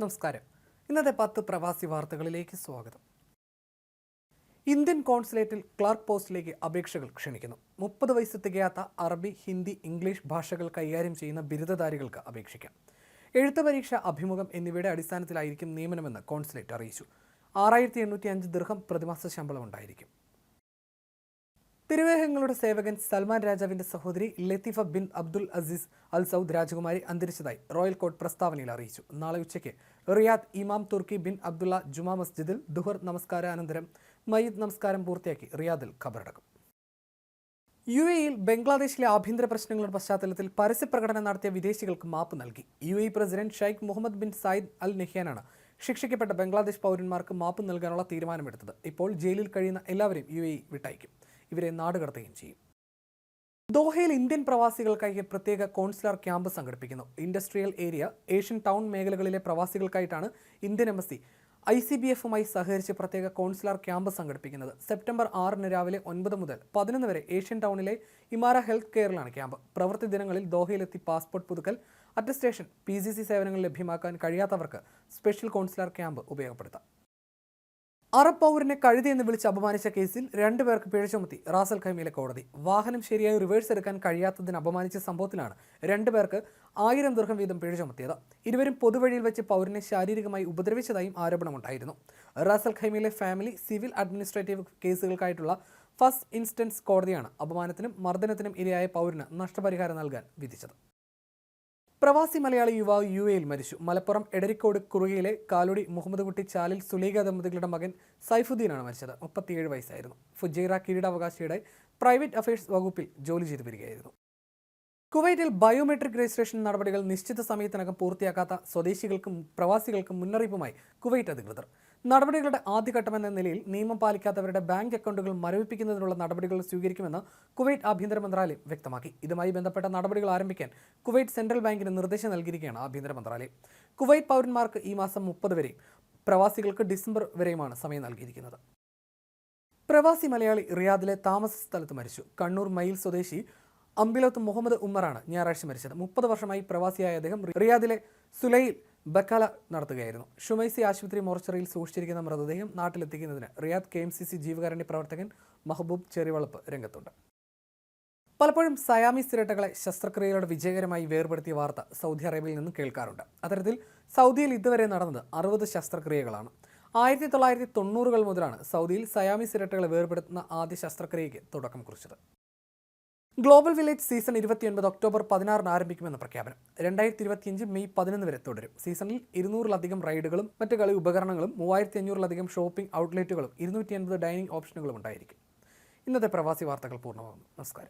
നമസ്കാരം. ഇന്നത്തെ പത്ത് പ്രവാസി വാർത്തകളിലേക്ക് സ്വാഗതം. ഇന്ത്യൻ കോൺസുലേറ്റിൽ ക്ലർക്ക് പോസ്റ്റിലേക്ക് അപേക്ഷകൾ ക്ഷണിക്കുന്നു. മുപ്പത് വയസ്സ് തികയാത്ത അറബി ഹിന്ദി ഇംഗ്ലീഷ് ഭാഷകൾ കൈകാര്യം ചെയ്യുന്ന ബിരുദധാരികൾക്ക് അപേക്ഷിക്കാം. എഴുത്ത് പരീക്ഷ അഭിമുഖം എന്നിവയുടെ അടിസ്ഥാനത്തിലായിരിക്കും നിയമനമെന്ന് കോൺസുലേറ്റ് അറിയിച്ചു. ആറായിരത്തി എണ്ണൂറ്റി അഞ്ച് ദീർഘം പ്രതിമാസ ശമ്പളം ഉണ്ടായിരിക്കും. തിരുവേഹങ്ങളുടെ സേവകൻ സൽമാൻ രാജാവിന്റെ സഹോദരി Latifa bin Abdul Aziz Al Saud രാജകുമാരി അന്തരിച്ചതായി റോയൽ കോർട്ട് പ്രസ്താവനയിൽ അറിയിച്ചു. നാളെ ഉച്ചയ്ക്ക് റിയാദ് ഇമാം തുർക്കി ബിൻ അബ്ദുള്ള ജുമാ മസ്ജിദിൽ ദുഹർ നമസ്കാരാനന്തരം മയ്യിദ് നമസ്കാരം പൂർത്തിയാക്കി റിയാദിൽ ഖബറടക്കും. യു എയിൽ ബംഗ്ലാദേശിലെ ആഭ്യന്തര പ്രശ്നങ്ങളുടെ പശ്ചാത്തലത്തിൽ പരസ്യപ്രകടനം നടത്തിയ വിദേശികൾക്ക് മാപ്പ് നൽകി. U A president Sheikh Mohammed bin Zayed Al നെഹ്യാനാണ് ശിക്ഷിക്കപ്പെട്ട ബംഗ്ലാദേശ് പൗരന്മാർക്ക് മാപ്പ് നൽകാനുള്ള തീരുമാനമെടുത്തത്. ഇപ്പോൾ ജയിലിൽ കഴിയുന്ന എല്ലാവരെയും യു എ വിട്ടയക്കും. ഇവരെ നാടുകടത്തുകയും ചെയ്യും. ദോഹയിൽ ഇന്ത്യൻ പ്രവാസികൾക്കായി പ്രത്യേക കോൺസുലർ ക്യാമ്പ് സംഘടിപ്പിക്കുന്നു. ഇൻഡസ്ട്രിയൽ ഏരിയ ഏഷ്യൻ ടൗൺ മേഖലകളിലെ പ്രവാസികൾക്കായിട്ടാണ് Indian embassy I C B എഫുമായി സഹകരിച്ച് പ്രത്യേക കോൺസുലർ ക്യാമ്പ് സംഘടിപ്പിക്കുന്നത്. സെപ്റ്റംബർ ആറിന് രാവിലെ ഒൻപത് മുതൽ പതിനൊന്ന് വരെ ഏഷ്യൻ ടൗണിലെ ഇമാര ഹെൽത്ത് കെയറിലാണ് ക്യാമ്പ്. പ്രവൃത്തി ദിനങ്ങളിൽ ദോഹയിലെത്തി പാസ്പോർട്ട് പുതുക്കൽ അറ്റസ്റ്റേഷൻ പി സേവനങ്ങൾ ലഭ്യമാക്കാൻ കഴിയാത്തവർക്ക് സ്പെഷ്യൽ കോൺസുലർ ക്യാമ്പ് ഉപയോഗപ്പെടുത്താം. അറബ് പൗരനെ കഴുതി എന്ന് വിളിച്ച് അപമാനിച്ച കേസിൽ രണ്ടുപേർക്ക് പിഴ ചുമത്തി. റാസൽ ഖൈമയിലെ കോടതി. വാഹനം ശരിയായി റിവേഴ്സ് എടുക്കാൻ കഴിയാത്തതിന് അപമാനിച്ച സംഭവത്തിലാണ് രണ്ടുപേർക്ക് ആയിരം ദീർഘം വീതം പിഴ ചുമത്തിയത്. ഇരുവരും പൊതുവഴിയിൽ വെച്ച് പൗരനെ ശാരീരികമായി ഉപദ്രവിച്ചതായും ആരോപണമുണ്ടായിരുന്നു. റാസൽ ഖൈമയിലെ ഫാമിലി സിവിൽ അഡ്മിനിസ്ട്രേറ്റീവ് കേസുകൾക്കായിട്ടുള്ള ഫസ്റ്റ് ഇൻസ്റ്റൻസ് കോടതിയാണ് അപമാനത്തിനും മർദ്ദനത്തിനും ഇരയായ പൗരന് നഷ്ടപരിഹാരം നൽകാൻ വിധിച്ചത്. പ്രവാസി മലയാളി യുവാവ് യു എയിൽ മരിച്ചു. മലപ്പുറം എടരിക്കോട് കുറുകയിലെ കാലുടി മുഹമ്മദ് കുട്ടി ചാലിൽ സുലൈഖ ദമ്പതികളുടെ മകൻ സൈഫുദ്ദീനാണ് മരിച്ചത്. മുപ്പത്തിയേഴ് വയസ്സായിരുന്നു. ഫുജൈറ കിരീടാവകാശിയുടെ പ്രൈവറ്റ് അഫയേഴ്സ് വകുപ്പിൽ ജോലി ചെയ്തു വരികയായിരുന്നു. കുവൈറ്റിൽ ബയോമെട്രിക് രജിസ്ട്രേഷൻ നടപടികൾ നിശ്ചിത സമയത്തിനകം പൂർത്തിയാക്കാത്ത സ്വദേശികൾക്കും പ്രവാസികൾക്കും മുന്നറിയിപ്പുമായി കുവൈറ്റ് അധികൃതർ. നടപടികളുടെ ആദ്യഘട്ടമെന്ന നിലയിൽ നിയമം പാലിക്കാത്തവരുടെ ബാങ്ക് അക്കൗണ്ടുകൾ മരവിപ്പിക്കുന്നതിനുള്ള നടപടികൾ സ്വീകരിക്കുമെന്ന് കുവൈറ്റ് ആഭ്യന്തര മന്ത്രാലയം വ്യക്തമാക്കി. ഇതുമായി ബന്ധപ്പെട്ട നടപടികൾ ആരംഭിക്കാൻ കുവൈറ്റ് സെൻട്രൽ ബാങ്കിന് നിർദ്ദേശം നൽകിയിരിക്കുകയാണ് ആഭ്യന്തര മന്ത്രാലയം. കുവൈറ്റ് പൗരന്മാർക്ക് ഈ മാസം മുപ്പത് വരെയും പ്രവാസികൾക്ക് ഡിസംബർ വരെയുമാണ് സമയം നൽകിയിരിക്കുന്നത്. പ്രവാസി മലയാളി റിയാദിലെ താമസ സ്ഥലത്ത് മരിച്ചു. കണ്ണൂർ മയിൽ സ്വദേശി അമ്പിലോത്ത് മുഹമ്മദ് ഉമ്മറാണ് ഞായറാഴ്ച മരിച്ചത്. മുപ്പത് വർഷമായി പ്രവാസിയായ അദ്ദേഹം റിയാദിലെ സുലൈൽ ബക്കാല നടത്തുകയായിരുന്നു. ഷുമൈസി ആശുപത്രി മോർച്ചറിയിൽ സൂക്ഷിച്ചിരിക്കുന്ന മൃതദേഹം നാട്ടിലെത്തിക്കുന്നതിന് Riyadh K M C C ജീവകാരുണ്യ പ്രവർത്തകൻ മഹബൂബ് ചെറിവളപ്പ് രംഗത്തുണ്ട്. പലപ്പോഴും സയാമീസ് ഇരട്ടകളെ ശസ്ത്രക്രിയകളുടെ വിജയകരമായി വേർപെടുത്തിയ വാർത്ത സൗദി അറേബ്യയിൽ നിന്നും കേൾക്കാറുണ്ട്. അത്തരത്തിൽ സൗദിയിൽ ഇതുവരെ നടന്നത് അറുപത് ശസ്ത്രക്രിയകളാണ്. ആയിരത്തി തൊള്ളായിരത്തി തൊണ്ണൂറുകൾ മുതലാണ് സൗദിയിൽ സയാമീസ് ഇരട്ടകളെ വേർപെടുത്തുന്ന ആദ്യ ശസ്ത്രക്രിയയ്ക്ക് തുടക്കം കുറിച്ചത്. ഗ്ലോബൽ വില്ലേജ് സീസൺ ഇരുപത്തിയൊൻപത് ഒക്ടോബർ പതിനാറിന് ആരംഭിക്കുമെന്ന പ്രഖ്യാപനം. രണ്ടായിരത്തി ഇരുപത്തിയഞ്ച് മെയ് പതിനൊന്ന് വരെ തുടരും. സീസണിൽ ഇരുന്നൂറിലധികം റൈഡുകളും മറ്റ് കളി ഉപകരണങ്ങളും മൂവായിരത്തി അഞ്ഞൂറിലധികം ഷോപ്പിംഗ് ഔട്ട്ലെറ്റുകളും ഇരുന്നൂറ്റി അൻപത് ഡൈനിങ് ഓപ്ഷനുകളും ഉണ്ടായിരിക്കും. ഇന്നത്തെ പ്രവാസി വാർത്തകൾ പൂർണമാകുന്നു. നമസ്കാരം.